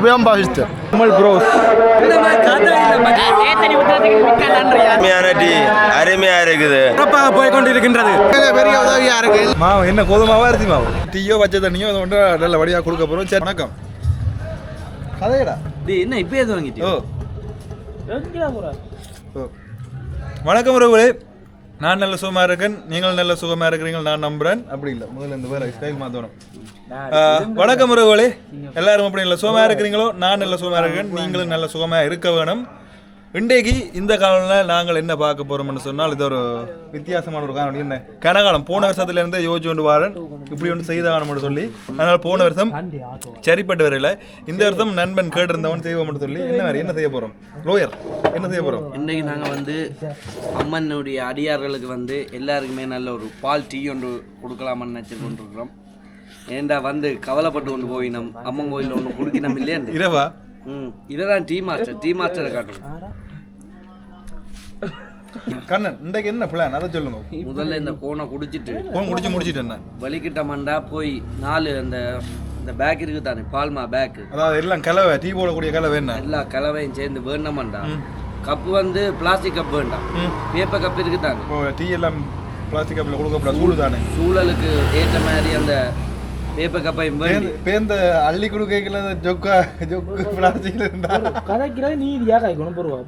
உபயம் பாகிஸ்தான் கமல் ப்ரோஸ் அருமையா இருக்குது. போய் கொண்டிருக்கின்றது பெரிய உதவியா இருக்கு. மாவு என்ன கோதுமாவா அரிசி மாவு? டீயோ பச்சை தண்ணியோ அதை ஒன்றா நல்லபடியாக கொடுக்க போகிறோம் சரி வணக்கம். கதையடா. என்ன இப்பயே தொடங்கிட்டு ஓ. ஓ. வணக்கம் உறவுகளே. நான் நல்ல சுகமாக இருக்கேன். நீங்கள் நல்ல சுகமாக இருக்கிறீங்க நான் நம்புறேன். அப்படி இல்லை முதல்ல இந்த வேற ஸ்டைல் மாற்றணும் வணக்கம் உறவுகளே எல்லாரும் அப்படி நல்ல சுகமாக இருக்கிறீங்களோ? நான் நல்ல சுகமாக இருக்கேன் நீங்களும் நல்ல சுகமாக இருக்க வேணும். இன்றைக்கு இந்த காலத்தில் நாங்கள் என்ன பார்க்க போறோம்னு சொன்னால் இது ஒரு வித்தியாசமான ஒரு காரணம் என்ன? கனகாலம். போன வருஷத்துல இருந்து யோசிச்சு கொண்டு வரேன். இப்படி ஒன்று செய்தாகணும்னு சொல்லி. அதனால போன வருஷம் சரிப்பட்டு வரையில. இந்த வருஷம் நண்பன் கேட்டிருந்தவன் செய்வோம்னு சொல்லி. என்ன வேற என்ன செய்ய போறோம்? லோயர் என்ன செய்ய போறோம்? இன்றைக்கு நாங்கள் வந்து அம்மனுடைய அடியார்களுக்கு வந்து எல்லாருக்குமே நல்ல ஒரு பால் டீ ஒன்று கொடுக்கலாம்னு நினச்சி கொண்டிருக்கிறோம். ஏண்டா வந்து கவலைப்பட்டு கொண்டு போய் நம் அம்மன் கோயிலில் ஒன்று குடிக்கணும் இல்லையா இரவா? ம் இதெல்லாம் டீ மாஸ்டர் டீ மாஸ்டரை காட்டணும். கண்ணன் இன்றைக்கு என்ன பிளான் அதை சொல்லுங்க. முதல்ல இந்த கோனை குடிச்சிட்டு போன் முடிச்சு முடிச்சிட்டு என்ன? வலிக்கிட்ட மண்டா போய் நாலு அந்த இந்த பேக் இருக்கு தானே பால்மா பேக்கு அதாவது எல்லாம் கலவை டீ போடக்கூடிய கலவை என்ன? எல்லா கலவையும் சேர்ந்து வேணுமண்டா கப்பு வந்து பிளாஸ்டிக் கப் வேண்டாம் பேப்பர் கப் இருக்கு தானே. டீ எல்லாம் பிளாஸ்டிக் கப்பில் கொடுக்கப்படாது சூடு தானே. சூழலுக்கு ஏற்ற மாதிரி அந்த பேந்த- பேந்த அள்ளி கொடுக்கல ஜொக்கா ஜொக்கு பிளாஸ்டிக்ல இருந்தா கதைக்கிறது நீதியா காய்க்கணும் பொருவா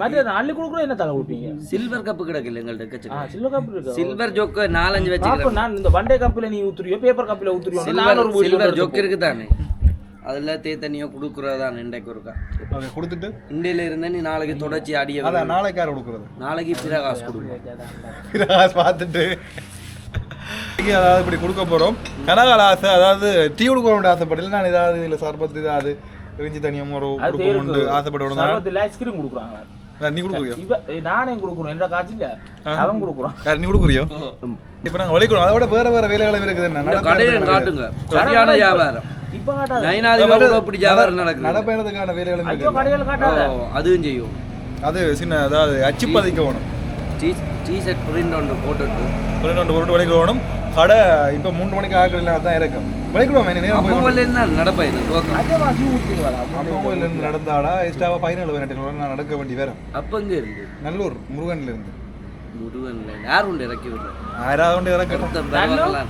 மற்ற அள்ளி கொடுக்குறோம் என்ன தலை கொடுப்பீங்க சில்வர் கப்பு ஆ கச்சு சில்வர் கப் இருக்கு சில்வர் ஜோக்கு நாலஞ்சு வச்சுக்கிறேன் நான் இந்த வண்டே கப்பில நீ ஊத்துறியோ பேப்பர் கப்பில ஊத்துறியோ நான் சில்வர் ஜோக்கு இருக்கு தானே அதுல தேத்தனியோ கொடுக்குறதா இன்றைக்கு ஒருக்கா கொடுத்துட்டு இண்டியில இருந்தா நீ நாளைக்கு தொடர்ச்சி அடிய நாளைக்கு யார் கொடுக்குறது நாளைக்கு பிரகாஷ் கொடுக்கும் பிரகாஷ் பார்த்துட்டு அதாவது இப்படி கொடுக்க போறோம். கனகால ஆசை அதாவது டீ கொடுக்க ஆசைப்படல. நான் ஏதாவது இல்ல சர்பத்து ஏதாவது இஞ்சி தனியும் ஒரு கொடுக்கணும்னு சர்வத்தில் ஐஸ்கிரீம் கொடுக்குறாங்க. நீ கொடுக்குறியோ? நானே கொடுக்குறோம் என்ற காட்சியில அவன் கொடுக்குறான். யார் நீ கொடுக்குறியோ? இப்ப நாங்க வலிக்கிறோம். அதோட வேற வேற வேலைகளும் இருக்குது என்ன? காட்டுங்க. சரியான வியாபாரம். நடப்பயணத்துக்கான வேலைகளும் அதுவும் செய்யும். அது சின்ன அதாவது அச்சு பதிக்க வேணும். டீ டீ ஷர்ட் பிரிண்ட் ஒன்று போட்டுட்டு பன்னெண்டு ஒரு மணிக்கு வேணும் கடை இப்போ மூணு மணிக்கு ஆக்கல தான் இருக்கும் வலிக்கிறோம் என்ன நேரம் அம்மா போய் கோயில்ல என்ன நடப்பாயிரு துவக்கம் அதே வாசி ஊத்துறீங்களா அம்மா கோயில்ல இருந்து நடந்தாடா எக்ஸ்ட்ராவா பதினேழு பதினெட்டு நான் நடக்க வேண்டி வேற. அப்ப இங்க இருந்து? நல்லூர் முருகன்ல இருந்து. முருகன்ல. யார் உண்டு இறக்கி விடுற ஆறாவது கொண்டு இறக்கணும் ஒருத்தன் பரவாயில்ல.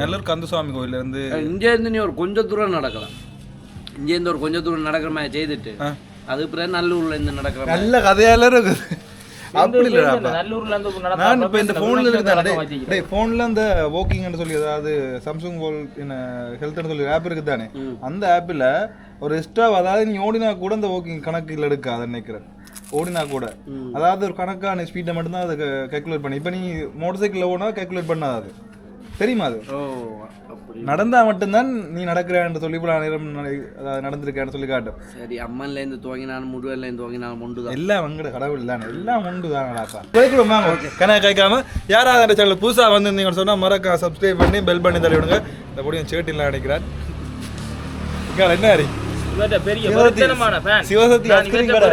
நல்லூர் கந்தசுவாமி கோயில்ல இருந்து இங்க இருந்து நீ ஒரு கொஞ்ச தூரம் நடக்கலாம். இங்க இருந்து ஒரு கொஞ்ச தூரம் நடக்கிற மாதிரி செய்துட்டு. அது பிறகு நல்லூர்ல இருந்து நடக்கிற நல்ல கதையால இருக்குது. அப்படி இல்லடா நல்லூர்ல இருந்து நான் இப்போ இந்த ஃபோனில் நடந்த இருக்கேன் டேய் ஃபோனில் அந்த வாக்கிங்னு சொல்லி அதாவது சாம்சங் போல் என்ன ஹெல்த்னு சொல்லி ஆப் இருக்குது தானே அந்த ஆப்பில் ஒரு எக்ஸ்ட்ரா அதாவது நீ ஓடினா கூட அந்த வாக்கிங் கணக்கில் எடுக்காது நினைக்கிறேன் ஓடினா கூட. அதாவது ஒரு கணக்கான ஸ்பீடை மட்டும்தான் அதை கேல்குலேட் பண்ணி. இப்போ நீ மோட்டர் சைக்கிளில் ஓடினா கேல்குலேட் பண்ணாது தெரியுமா அது? நடந்தா மட்டும்தான் நீ நடக்கிறேன்னு சொல்லி இவ்வளோ நேரம் நடந்திருக்கேன்னு சொல்லி காட்டும். சரி அம்மன்ல இருந்து துவங்கினாலும் முருகன்ல இருந்து துவங்கினாலும் ஒன்றுதான். எல்லாம் வங்கட கடவுள் தானே எல்லாம் உண்டு வாங்க. கணக்கு கேட்காம? யாராவது அந்த சேனல் புதுசாக வந்திருந்தீங்கன்னு சொன்னால் மறக்க சப்ஸ்கிரைப் பண்ணி பெல் பண்ணி தள்ளி விடுங்க இந்த பொடியும் சேட்டில் நினைக்கிறார் என்ன பெரிய சிவசக்தி ஐஸ்கிரீம் கடை.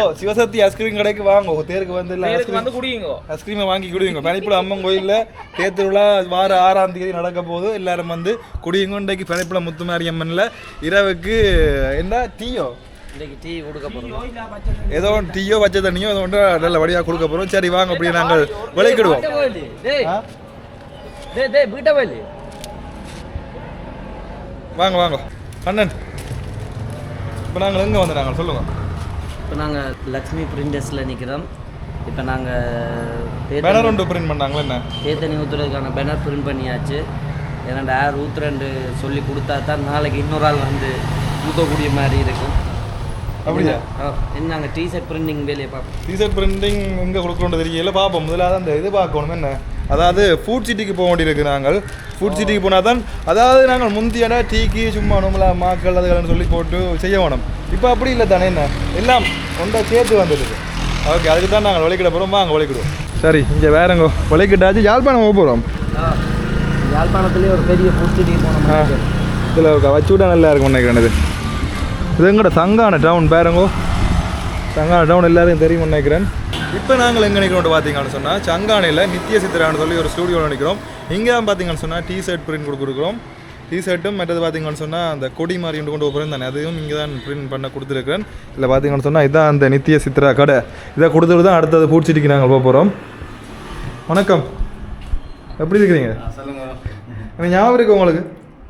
ஓ சிவசக்தி ஐஸ்கிரீம் கடைக்கு வாங்க. தேருக்கு வந்து வந்து குடிங்க ஐஸ்கிரீமை வாங்கி குடிங்க பனிப்புல அம்மன் கோயிலில் தேர்திருவிழா வார ஆறாம் தேதி நடக்க போது எல்லாரும் வந்து குடியுங்க. இன்றைக்கு பனிப்புல முத்துமாரி அம்மன்ல இரவுக்கு என்ன? டீயோ? ஏதோ டீயோ வச்ச தண்ணியோ ஏதோ ஒன்று நல்ல வழியாக கொடுக்க போகிறோம் சரி வாங்க அப்படியே நாங்கள் விளைக்கிடுவோம். வாங்க வாங்க. அண்ணன் இப்போ நாங்கள் எங்கே வந்து நாங்கள் சொல்லுங்க. இப்போ நாங்கள் லக்ஷ்மி பிரிண்டர்ஸில் நிற்கிறோம் இப்போ நாங்கள் பேனர் ஒன்று பிரிண்ட் பண்ணாங்களா என்ன? தேத்தனி ஊற்றுறதுக்கான பேனர் பிரிண்ட் பண்ணியாச்சு. இரண்டு ஆர் ஊத்துறேன்னு சொல்லி கொடுத்தா தான் நாளைக்கு இன்னொரு ஆள் வந்து ஊற்றக்கூடிய மாதிரி இருக்கும். அப்படியா? நாங்கள் டிஷர்ட் பிரிண்டிங் வேலையை பார்ப்போம். டிஷர்ட் பிரிண்டிங் எங்கே கொடுக்கணும்னு தெரியல. பார்ப்போம். முதலாவது அந்த இது பார்க்கணும். என்ன? அதாவது ஃபுட் சிட்டிக்கு போக வேண்டியிருக்கு நாங்கள். ஃபுட் சிட்டிக்கு போனால் தான் அதாவது நாங்கள் முந்தியான டீக்கு சும்மா நம்மளா மாக்கள் அதுகள்னு சொல்லி போட்டு செய்ய வேணும். இப்போ அப்படி இல்லை தானே என்ன? எல்லாம் ஒன்றா சேர்த்து வந்துடுது. ஓகே அதுக்கு தான் நாங்கள் விளைக்கிட போகிறோம் வாங்க விளைக்கிடுவோம் சரி இங்கே வேறங்க. விளைக்கிட்டாச்சு யாழ்ப்பாணம் போக போகிறோம் யாழ்ப்பாணத்துலேயே ஒரு பெரிய ஃபுட் சிட்டிக்கு போன ஆ இதில் வச்சு விட்டா நல்லா இருக்கும் நினைக்கிறேன் இது. இது எங்கட சங்கான டவுன் பேருங்கோ. சங்கான டவுன் எல்லாருக்கும் தெரியும் நினைக்கிறேன். இப்போ நாங்கள் எங்கே நிற்கிறோம் பார்த்தீங்கன்னு சொன்னால் சங்கானையில் நித்திய சித்திரான்னு சொல்லி ஒரு ஸ்டூடியோ நினைக்கிறோம் இங்கே தான் பார்த்தீங்கன்னு சொன்னால் டி ஷர்ட் பிரிண்ட் கொடுக்குறோம் டிஷர்ட்டும் மற்றது பார்த்தீங்கன்னு சொன்னால் அந்த கொடி மாதிரி கொண்டு போகிறேன் தானே அதையும் இங்கே தான் பிரிண்ட் பண்ண கொடுத்துருக்குறேன். இல்லை பார்த்தீங்கன்னு சொன்னால் இதான் அந்த நித்திய சித்ரா கடை. இதை கொடுத்துட்டு தான் அடுத்தது பூச்சிட்டிக்கு நாங்கள் போக போகிறோம் வணக்கம். எப்படி இருக்கிறீங்க? சொல்லுங்க. ஞாபகம் இருக்கு உங்களுக்கு?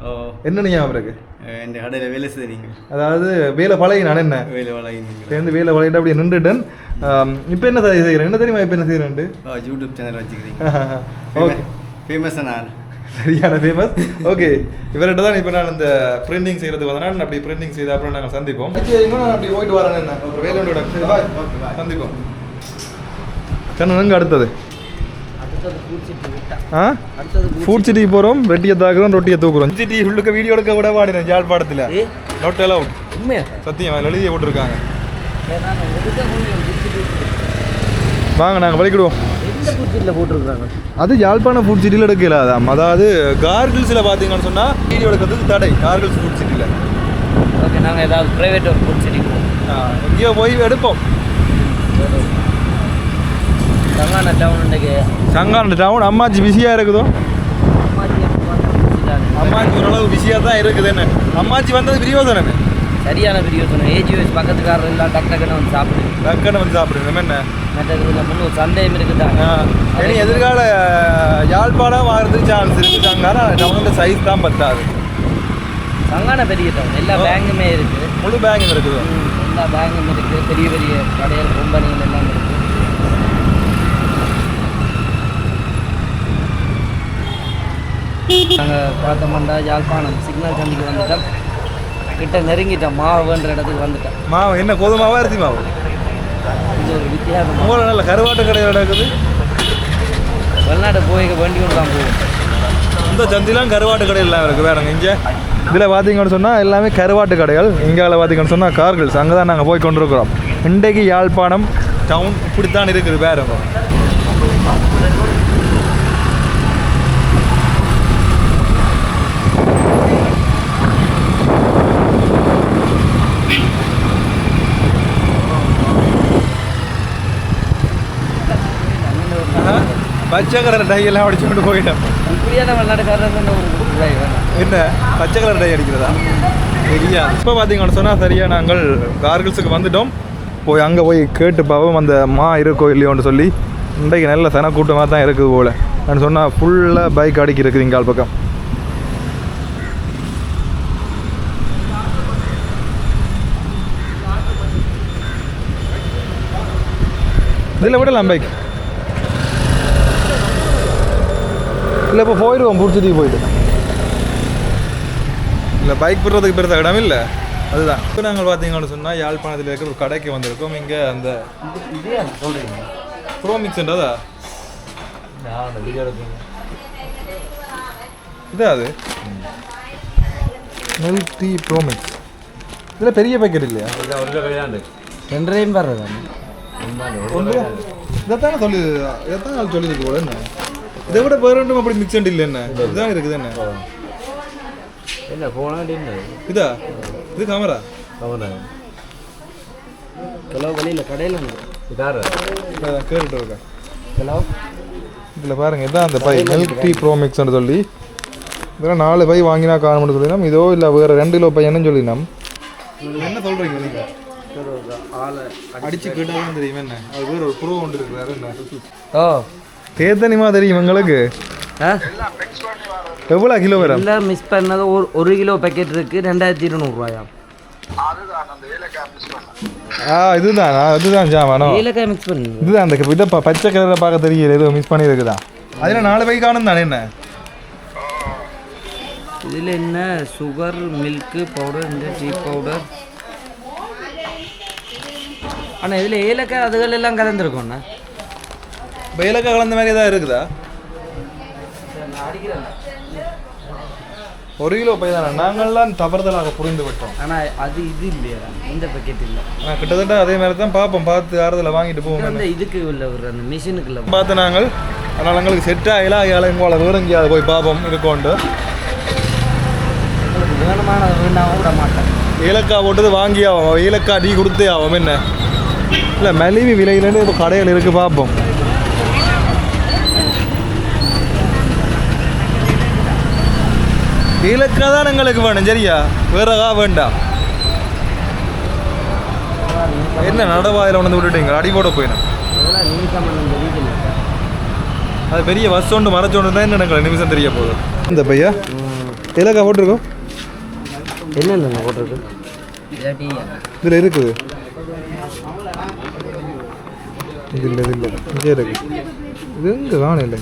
ஓ. என்னென்ன ஞாபகம் இருக்கு? என் கடையில் வேலை செய்றீங்க அதாவது வேலை பழகி நான் என்ன? வேலை வளர்கிறீங்க சேர்ந்து வேலை பழகிட்டு அப்படியே நின்றுட்டேன். இப்போ என்ன செய்கிறேன் என்ன தெரியுமா இப்போ என்ன செய்கிறேன்ட்டு ஓ யூடியூப் சேனல் வச்சுக்கிறீங்க. ஓகே ஃபேமஸ் நான் சரியான ஃபேமஸ் ஓகே இவர்கிட்ட தான் இப்போ நான் இந்த பிரிண்டிங் செய்கிறதுக்கு வந்தேன் நான் அப்படி பிரிண்டிங் செய்த அப்புறம் நாங்கள் சந்திப்போம். நான் அப்படி போயிட்டு வரேன் என்ன? ஒரு வேலையோட சந்திப்போம். கண்ணனுங்க அடுத்தது. ஃபுட் சிட்டிக்கு போகிறோம் வெட்டியை தாக்குறோம் ரொட்டியை தூக்குறோம். சிட்டி உள்ளுக்க வீடியோ எடுக்க விட பாடினேன் யாழ்ப்பாணத்தில். ஏ? நோட் அலவுட் உண்மையா? சத்தியம் அதில் எழுதிய போட்டிருக்காங்க. வாங்க நாங்கள் வலிக்கிடுவோம் அது யாழ்ப்பாணம் ஃபுட் சிட்டியில் எடுக்கல அதான் அதாவது கார்கிள்ஸில் பார்த்தீங்கன்னு சொன்னால் வீடியோ எடுக்கிறதுக்கு தடை கார்கிள்ஸ் ஃபுட் சிட்டியில் ஓகே நாங்கள் ஏதாவது ப்ரைவேட் ஒரு பூச்சிட்டிக்கு போவோம். எங்கேயோ போய் எடுப்போம். தங்கான டவுன் சங்கான டவுன் அம்மாச்சி பிஸியாக இருக்குதோ? அம்மாச்சி ஓரளவு பிஸியாக தான் இருக்குது என்ன அம்மாச்சி வந்தது பிரியோசனமே. சரியான பிரியோசனம் ஏஜி வயசு பக்கத்துக்காரர் எல்லாம் டக்கு டக்குன்னு வந்து சாப்பிடுது டக்குன்னு வந்து சாப்பிடுங்க. என்ன? மற்றது முன்னூறு சந்தேகம் இருக்குதா? ஆ, இனி எதிர்கால யாழ்ப்பாணம் ஆகிறதுக்கு சான்ஸ் இருக்குது சங்கான டவுனோட சைஸ் தான் பத்தாது. சங்கான பெரிய டவுன் எல்லா பேங்குமே இருக்குது முழு பேங்க் இருக்குது. எல்லா பேங்கும் இருக்குது பெரிய பெரிய கடைகள் கம்பெனிகள் எல்லாம் இருக்குது நாங்கள் பார்த்தோம்னா யாழ்ப்பாணம் சிக்னல் சந்திக்கு வந்துட்டோம். கிட்ட நெருங்கிட்டோம் மாவுன்ற இடத்துக்கு வந்துட்டோம் மாவு என்ன கோதுமாவா அரிசி மாவு? இது ஒரு வித்தியாசம். மூளை நல்ல கருவாட்டு கடையில் நடக்குது. வெளிநாட்டு போய் வேண்டி கொண்டு தான் போகும் இந்த சந்திலாம் கருவாட்டு கடையில் எல்லாம் இருக்குது வேறங்க இங்கே. இதில் பார்த்தீங்கன்னு சொன்னால் எல்லாமே கருவாட்டு கடைகள். இங்கால பார்த்தீங்கன்னு சொன்னால் கார்கிள்ஸ் அங்கே தான் நாங்கள் போய் கொண்டிருக்கிறோம். இன்றைக்கு யாழ்ப்பாணம் டவுன் இப்படித்தான் இருக்குது வேறங்க. பச்சை கலர் டை எல்லாம் அடிச்சு கொண்டு வேணாம் என்ன? பச்சை கலர் டை அடிக்கிறதா? சரியா. இப்போ பார்த்தீங்கன்னு சொன்னால் சரியா நாங்கள் கார்கிள்ஸுக்கு வந்துட்டோம். போய் அங்கே போய் கேட்டு பார்ப்போம் அந்த மா இருக்கோ இல்லையோன்னு சொல்லி இன்றைக்கு நல்ல சன கூட்டமாக தான் இருக்குது போல். நான் சொன்னால் ஃபுல்லாக பைக் அடிக்கி இருக்குது இங்கால் பக்கம். இதில் விடலாம் பைக் இல்லை இப்போ போயிடுவோம் பிடிச்சிட்டு போயிட்டு இல்லை பைக் போடுறதுக்கு பெருசாக இடம் இல்லை. அதுதான். இப்போ நாங்கள் பார்த்தீங்கன்னு சொன்னால் யாழ்ப்பாணத்தில் இருக்கிற ஒரு கடைக்கு வந்திருக்கோம். இங்கே அந்த ப்ரோ மிக்ஸ்ன்றதா இதா அது? மில்க் டீ ப்ரோ மிக்ஸ் இதில் பெரிய பேக்கெட் இல்லையா? ரெண்டரையும் ஒன்று இதைத்தானே சொல்லி இதைத்தான் சொல்லியிருக்கு போல என்ன? இதை விட வேறு ரெண்டும் அப்படி மிக்ஸ் இல்லை என்ன இதுதான் இருக்குது என்ன? என்ன என்ன? இதா? இது கேமரா கிலோ வழியில் கடையில் கேட்டுட்டு இருக்கேன் கிலோ இதில் பாருங்க இதான் அந்த பை. மில்க் டீ ப்ரோ மிக்ஸ்னு சொல்லி. இதெல்லாம் நாலு பை வாங்கினா காணும்னு சொல்லினோம். இதோ இல்லை வேறு ரெண்டு கிலோ பையன்னு சொல்லினோம். என்ன சொல்கிறீங்க நீங்கள் ஆளை அடிச்சு கேட்டாலும் தெரியும் என்ன? அது வேறு ஒரு ப்ரோ ஒன்று இருக்கிறாரு என்ன? ஓ தேத்தனிமா தெரியும் எங்களுக்கு எவ்வளோ கிலோ வரும்? எல்லாம் மிஸ் பண்ணது ஒரு ஒரு கிலோ பேக்கெட் இருக்குது ரெண்டாயிரத்தி இருநூறுவாயா? ஆ இதுதான் இதுதான் ஜாமானோ ஏலக்காய் மிக்ஸ் பண்ணி இதுதான் அந்த இதை பச்சை கலரில் பார்க்க தெரியல ஏதோ மிஸ் பண்ணியிருக்குதா? அதில் நாலு பை காணும் தானே என்ன? இதில் என்ன சுகர் மில்க்கு பவுடர் இந்த டீ பவுடர் ஆனால் இதில் ஏலக்காய் அதுகள் எல்லாம் கலந்துருக்கோண்ணா இப்போ இலக்கா கலந்த மாதிரி ஏதாவது இருக்குதா? ஒரு கிலோ பை தானே நாங்கள்லாம் தவறுதலாக புரிந்து விட்டோம். ஆனால் அது இது இல்லையா இந்த பேக்கெட் இல்லை. ஆனால் கிட்டத்தட்ட அதே மாதிரி தான் பார்ப்போம். பார்த்து ஆறுதலை வாங்கிட்டு போவோம் அந்த இதுக்கு உள்ள ஒரு அந்த மிஷினுக்கு இல்லை பார்த்து நாங்கள் அதனால் எங்களுக்கு செட் ஆகல ஆகல எங்களை வேறு எங்கேயாவது போய் பார்ப்போம் இருக்கோண்டு வேணுமானதை வேண்டாம் விட மாட்டேன் ஏலக்காய் போட்டது வாங்கி ஆகும் ஏலக்காய் டீ கொடுத்தே ஆகும் என்ன? இல்லை மலிவு விலையிலேருந்து இப்போ கடைகள் இருக்குது பார்ப்போம். இலக்கா தான் எங்களுக்கு வேணும் சரியா? வேறகா வேண்டாம் என்ன நடவாயில் உணர்ந்து விட்டுட்டீங்க? அடி போட போயிடும் அது பெரிய பஸ் ஒன்று மறைச்சோண்டு தான் என்ன எனக்கு நிமிஷம் தெரிய போகுது. இந்த பையா? இலக்கா போட்டிருக்கோம் என்னென்ன போட்டிருக்கு? இதில் இருக்குது. இது இல்லை இது இல்லை இங்கே இருக்கு. இது எங்கே காணும் இல்லை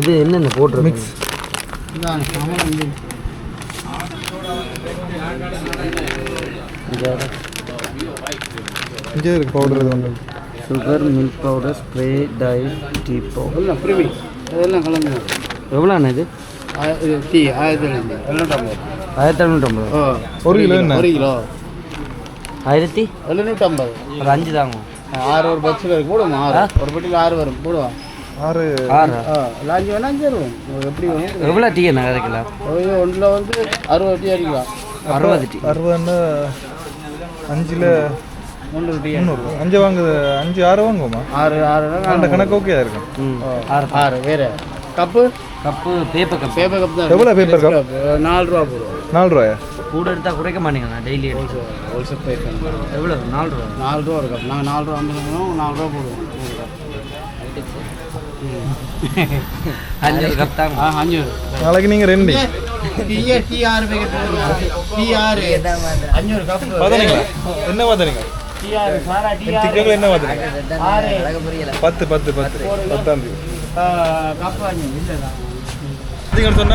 இது என்னென்ன போட்டிருக்கு? மிக்ஸ் இங்கே இருக்கு பவுடர் இது ஒன்று sugar milk powder spray tie tea powder எல்லாம் பிரிவி? அதெல்லாம் கலந்து எவ்வளோண்ணா இது? டீ ஆயிரத்தி எழுநூற்றம்பது. ஆயிரத்தி எழுநூற்றம்பது ஓ ஒரு கிலோ ஒரு கிலோ. ஆயிரத்தி? எழுநூற்றம்பது. ஒரு அஞ்சு தாங்க ஆறு ஒரு பஸ்ஸில் இருக்கு போடுவோம் ஆறு. ஒரு பெட்டியில் ஆறு வரும் போடுவோம் ஆறு. ஆறு. அஞ்சு வேணா அஞ்சு வரும் எப்படி வேணும் எவ்வளோ டீ என்ன கிடைக்கலாம் ஒரு ஒன்றில் வந்து அறுபது டீ அடிக்கலாம். அறுபது டீ. அறுபதுன்னா அஞ்சில் முந்நூறு டீ. முந்நூறு. அஞ்சு வாங்குது அஞ்சு ஆறு வாங்குவோமா? ஆறு ஆறு அந்த கணக்கு ஓகே இருக்கும். ம் ஆறு ஆறு வேறு. Cup? Cup paper cup paper cup தான் எவ்வளோ பேப்பர் கப் நாலு ரூபா போடுவோம். நாலு ரூபாயா? கூட எடுத்தால் குறைக்க மாட்டீங்கண்ணா டெய்லி ஹோல்சேல் ப்ரைஸ் எவ்வளோ நாலு ரூபா. நாலு ரூபா ஒரு கப் நாங்கள் நாலு ரூபா ஐம்பது நாலு ரூபா போடுவோம் ஒரு கப் அஞ்சு கப் தாங்க ஆ அஞ்சு நாளைக்கு நீங்கள் ரெண்டு டீ டீ ஆறு அஞ்சூறு கப் பார்த்தனீங்களா என்ன பார்த்தனீங்க டீ ஆறு சாரா டீ ஆறு டிக்கெட்டில் என்ன பார்த்தனீங்க ஆறு. பத்து பத்து பத்து. பத்தாம் தேதி.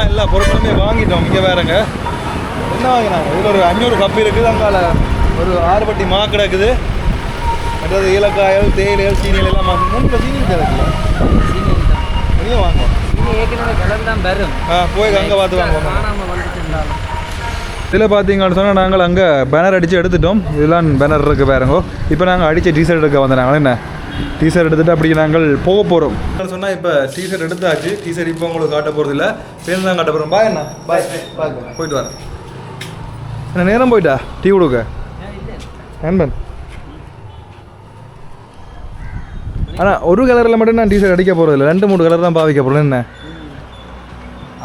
எல்லா பொருட்களுமே வாங்கிட்டோம். இங்கே வேறங்க. என்ன வாங்கினாங்க? இதில் ஒரு அஞ்சூறு கப்பு இருக்குது. அங்கால ஒரு ஆறு பட்டி மா கிடக்குது. மற்றது ஏலக்காயல் தேயிலைகள் சீனிகள் எல்லாம் வாங்க மூணு சீனி கிடக்குல வெளியே வாங்க. ஏற்கனவே கலர் தான் வரும். ஆ போய் அங்கே பார்த்து வாங்க. காணாமல் வந்துட்டு இதில் பார்த்தீங்கன்னு சொன்னால் நாங்கள் அங்கே பேனர் அடித்து எடுத்துட்டோம். இதெல்லாம் பேனர் இருக்குது பாருங்கோ. இப்போ நாங்கள் அடித்த டிஷர்ட் எடுக்க வந்தாங்க என்ன? டிஷர்ட் எடுத்துட்டு அப்படி நாங்கள் போக போகிறோம் சொன்னால் இப்போ டிஷர்ட் எடுத்தாச்சு. டிஷர்ட் இப்போ உங்களுக்கு காட்ட போகிறது இல்லை. சேர்ந்து தான் காட்ட போகிறோம் பாய் என்ன பாய் போயிட்டு வரேன். என்ன நேரம் போயிட்டா? டீ கொடுக்க. நண்பன் ஆனால் ஒரு கலரில் மட்டும் நான் டிஷர்ட் அடிக்க போகிறது இல்லை ரெண்டு மூணு கலர் தான் பாவிக்க போகிறேன் என்ன?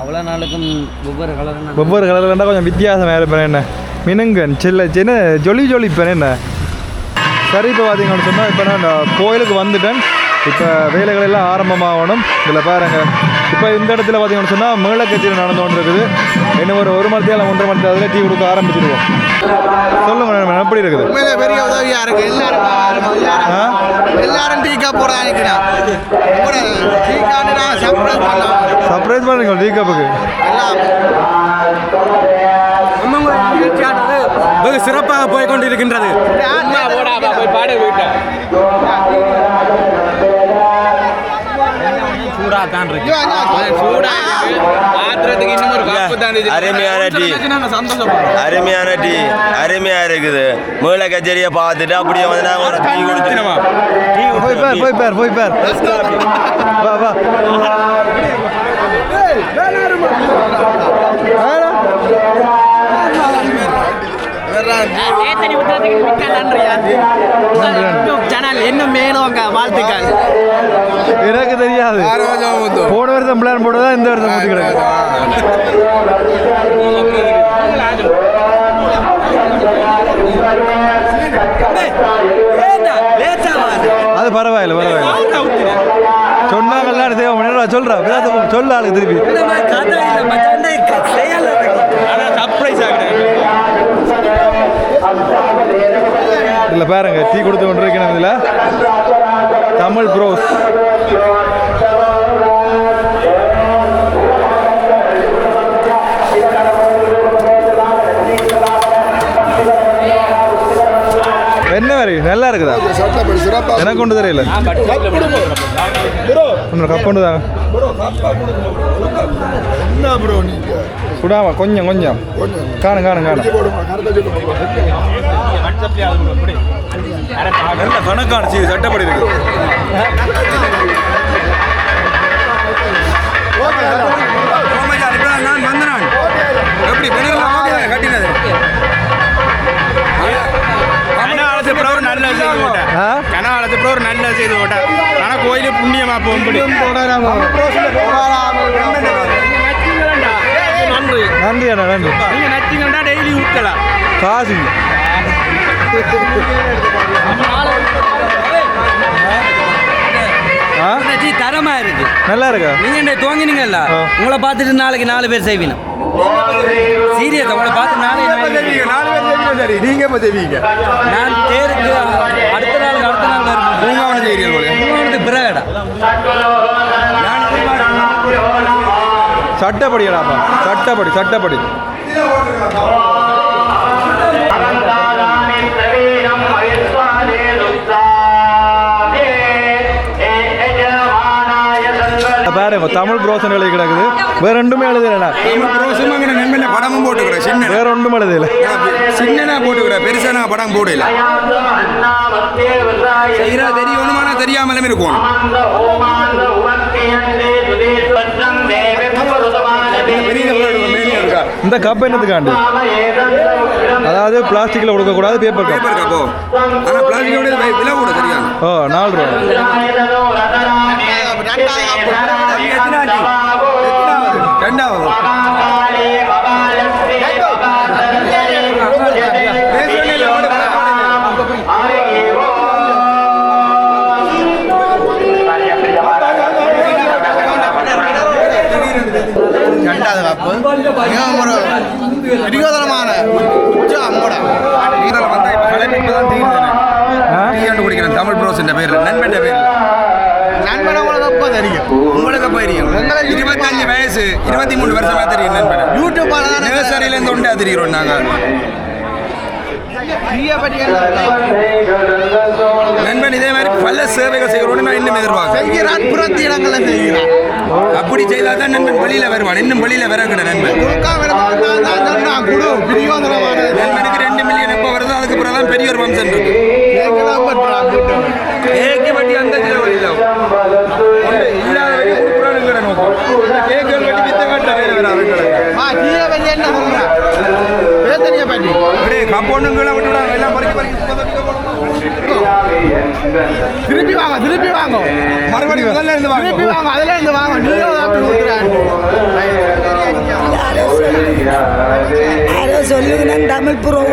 அவ்வளோ நாளுக்கும் ஒவ்வொரு கலர் ஒவ்வொரு கலரில் இருந்தால் கொஞ்சம் வித்தியாசமாக இருப்பேன். என்ன? மினுங்கன் சில்ல சின்ன ஜொலி ஜொலிப்பேன் என்ன? சரி இப்போ பார்த்தீங்கன்னு சொன்னால் இப்போ நான் கோயிலுக்கு வந்துட்டேன். இப்போ வேலைகள் எல்லாம் ஆரம்பமாகணும். இதில் பாருங்க. இப்போ இந்த இடத்துல பார்த்தீங்கன்னு சொன்னால் மேள கச்சேரி நடந்து கொண்டு இருக்குது இன்னும் ஒரு ஒரு மணி நேரம் ஒன்றரை மணி நேரத்தில் டீ கொடுக்க ஆரம்பிச்சிடுவோம் சொல்லுங்க நண்பன், எப்படி இருக்குது? உண்மையிலே பெரிய உதவியா இருக்கு. எல்லாரும் எல்லாரும். டீ கப் போட நினைக்கிறேன் டீ கார்டு நான் சர்ப்ரைஸ் பண்ணலாம். சர்ப்ரைஸ் பண்ணுங்க டீ கப்புக்கு வெகு சிறப்பாக போய் கொண்டிருக்கின்றது. போய் பாட போயிட்டேன் சூடா தான் இருக்கு சூடா. ஆத்துறதுக்கு இன்னும் ஒரு கப்பு தான் இது. அருமையான டீ. அருமையான டீ. அருமையா இருக்குது. மேல கச்சேரியை பார்த்துட்டு அப்படியே வந்து நாங்கள் ஒரு டீ கொடுத்துருமா டீ போய் பேர் போய் பேர் போய் பேர். வா வா. மிக்க யூடியூப் சேனல் இன்னும் மேலும் உங்க வாழ்த்துக்கள். எனக்கு தெரியாது. போன வருஷம் பிளான் போட்டதா இந்த வருஷம் அது பரவாயில்ல பரவாயில்ல. சொன்னாங்கல்ல தேவை சொல்றா. சொல்ல ஆளுக்கு திருப்பி சர்ப்ரைஸ் ஆகிறேன் இல்லை பாருங்க டீ கொடுத்து கொண்டிருக்கணும் இதில் தமிழ் ப்ரோஸ் என்ன வரி? நல்லா இருக்குதா? எனக்கு கொண்டு தெரியல. கப் கொண்டு தாங்க சுடாம கொஞ்சம் கொஞ்சம். காணும் காணும் காணும். நல்ல கணக்கான சட்டப்படி இருக்கு. நான் வந்தனான் எப்படி கட்டினது? கனகாலத்து பிறகு நல்ல செய்து போட்டேன் ஆ? கனகாலத்து பிறகு நல்ல செய்து போட்டேன் ஆனால் கோயிலு புண்ணியமா போகும்படி நன்றி நன்றி. அண்ணா நன்றி. நீங்க நச்சிங்கன்னா டெய்லி ஊத்தலாம் காசு தரமா இருக்கு. நல்லா இருக்கா நீங்க இந்த துவங்கினீங்கல்ல? ஆ. உங்களை பார்த்துட்டு நாளைக்கு நாலு பேர் செய்வீங்க. சீரியஸ் உங்களை பார்த்து நாளைக்கு நாலு பேர் சரி. நீங்க எப்ப தெரிவிங்க நான் தேருக்கு அடுத்த நாளுக்கு அடுத்த நாள் வரும் பூங்காவனம் செய்கிறீர்கள் போல பூங்காவனத்துக்கு பிறகுடா. சட்டப்படியடாப்பா சட்டப்படி சட்டப்படி. பாருங்க தமிழ் புரோசன் எழுதி கிடக்குது. வேற ஒன்றுமே எழுதலடா. நண்பன் படமும் போட்டுக்கிறேன் சின்ன வேற ஒன்றும் எழுதல. சின்னனா போட்டுக்கிறேன் பெருசா நான் படம் போடல. செய்யறா தெரியணுமான தெரியாமலும் இருக்கும். இந்த கப் என்னத்துக்காண்டி? அதாவது பிளாஸ்டிக்ல கொடுக்கக்கூடாது பேப்பர் கப் பேப்பர் கப்போ ஆனா பிளாஸ்டிக்கோட விலை கூட தெரியாது. ஓ நாலு ரூபா. ரெண்டாவது ரெண்டாவது கப்பு மிகவும் ஒரு பிரியோதனமான உச்சம் அம்மோட நீரில் டீ குடிக்கிறேன் தமிழ் ப்ரோஸ் என்ற பேர்ல நண்பன் பேர்ல நண்பன் உங்களுக்கு எப்போ தெரியும்? உங்களுக்கு போயிருக்கீங்க எங்களுக்கு இருபத்தஞ்சு வயசு இருபத்தி மூணு வருஷமா தெரியும் நண்பன் யூடியூப்பால தானே நர்சரியில இருந்து உண்டா தெரிகிறோம் நண்பன் இதே மாதிரி பல சேவைகள் செய்கிறோம்னு நான் இன்னும் எதிர்பார்க்கிறேன் செய்கிறான் புறத்து செய்கிறான். அப்படி செய்தால் தான் நண்பன் வெளியில வருவான் இன்னும் வெளியில வரக்கூட நண்பன். நண்பனுக்கு ரெண்டு மில்லியன் திருப்பி வாங்க திருப்பி வாங்க. மறுபடியும் முதல்ல இருந்து திருப்பி வாங்க வாங்க அதுல இருந்து வாங்க. கொடுக்குறான் யாரோ சொல்லுங்க தமிழ் புறம்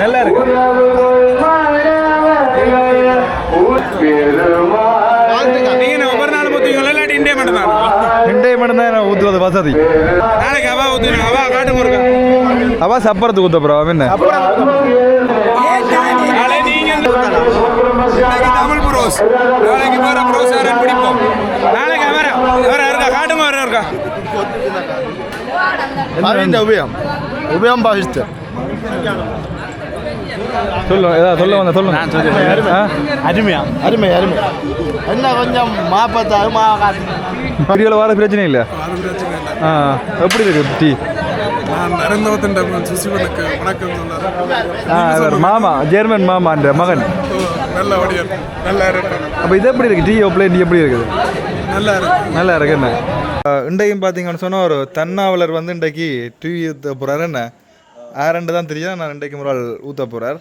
நல்லா இருக்கு இல்லாட்டி இண்டே மட்டும் தான் ரெண்டே மட்டும் தான் ஊற்றுவது வசதி. நாளைக்கு அவா ஊத்துவீங்க அவா காட்டு முருகா. போறா என்ன? நாளை நீங்க இன்னைக்கு தமிழ் ப்ரோஸ் நாளைக்கு வேற ப்ரோஸ் யாரும் பிடிப்போம். நாளைக்கு வேற வேற இருக்கா? காட்டுங்க வேற இருக்கா? பவிந்த உபயம். உபயம் பவிஷ்டு சொல்லு ஏதாவது சொல்ல வந்த சொல்லுங்க ஆ? அருமையா? அருமை அருமை. என்ன கொஞ்சம் மாப்பத்தாறு மா காட்டு வீடியோவில் வர பிரச்சனை இல்லை. ஆ எப்படி இருக்கு டீ? நான் நரந்தவத்தின் சுசிவனுக்கு வணக்கம் சொன்னார். மாமா ஜெர்மன் மாமா அந்த மகன். நல்ல வடிவம் நல்லா இருக்கு அப்போ இது எப்படி இருக்கு? டீ ஒப்பில் டீ எப்படி இருக்குது? நல்லா இருக்கு. நல்லா இருக்கு என்ன? இன்றைக்கும் பார்த்தீங்கன்னு சொன்னால் ஒரு தன்னாவலர் வந்து இன்றைக்கு டீ ஊற்ற போகிறாரு என்ன? ஆரண்டு தான் தெரியும் நான் இன்றைக்கு ஆள் ஊற்ற போகிறார்